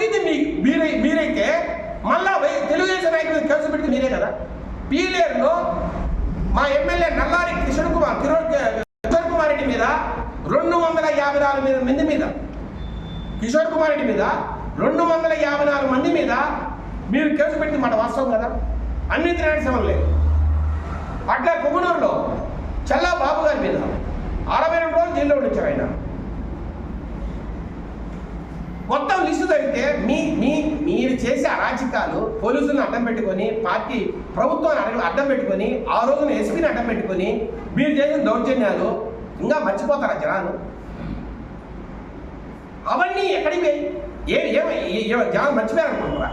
కొట్టింది మీ మీరై మీరైతే మళ్ళా తెలుగుదేశం నాయకులు మీద కేసు పెడితే మీరే కదా? పీలేరులో మా ఎమ్మెల్యే నల్లారి కిషోర్ కుమార్ కిషోర్ కిషోర్ కుమార్ రెడ్డి మీద రెండు వందల యాభై నాలుగు మీద మంది మీద. కిషోర్ కుమార్ రెడ్డి మీద రెండు వందల యాభై నాలుగు మంది మీద మీరు కేసు పెట్టింది మాట వాస్తవం కదా? అన్ని తినడానికి సమయం లేదు. అట్లా కుమ్మనూరులో చల్లా బాబు గారి మీద అరవై రెండు రోజులు జైల్లో ఉండించారు ఆయన. మొత్తం లిస్టు చదివితే మీ మీ మీరు చేసే అరాచకాలు పోలీసులను అడ్డం పెట్టుకొని పార్టీ ప్రభుత్వాన్ని అడగ అడ్డం పెట్టుకొని ఆ రోజున ఎస్పీని అడ్డం పెట్టుకొని మీరు చేసిన దౌర్జన్యాలు ఇంకా మర్చిపోతారా జనాలు? అవన్నీ ఎక్కడికి ఏ ఏమో జనాలు మర్చిపోయారనుకుంటారా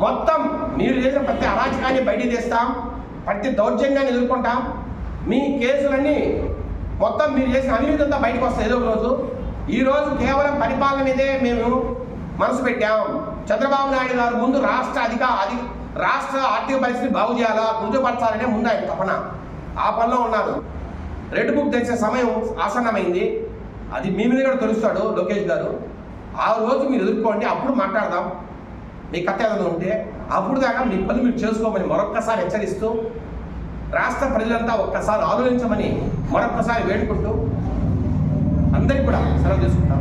మొత్తం మీరు చేసిన ప్రతి అరాచకాన్ని బయటికి తీస్తాం ప్రతి దౌర్జన్యాన్ని ఎదుర్కొంటాం. మీ కేసులన్నీ మొత్తం మీరు చేసిన అవినీతి అంతా బయటకు వస్తుంది. ఏదో ఒక రోజు. ఈరోజు కేవలం పరిపాలన మీదే మేము మనసు పెట్టాం. చంద్రబాబు నాయుడు గారు ముందు రాష్ట్ర అధిక అధి రాష్ట్ర ఆర్థిక పరిస్థితి బాగు చేయాలా గుర్తుపరచాలనే ముందు ఆయన తపన. ఆ పనిలో ఉన్నారు రెడ్ బుక్ తెచ్చే సమయం ఆసన్నమైంది. అది మీ మీద కూడా తెలుస్తాడు లోకేష్ గారు. ఆ రోజు మీరు ఎదుర్కోండి అప్పుడు మాట్లాడదాం. మీ కథ ఏదైనా ఉంటే అప్పుడు దాకా మీ పని మీరు చేసుకోమని మరొక్కసారి హెచ్చరిస్తూ రాష్ట్ర ప్రజలంతా ఒక్కసారి ఆలోచించమని మరొక్కసారి వేడుకుంటూ అందరికీ కూడా సెలవు తీసుకుంటాం.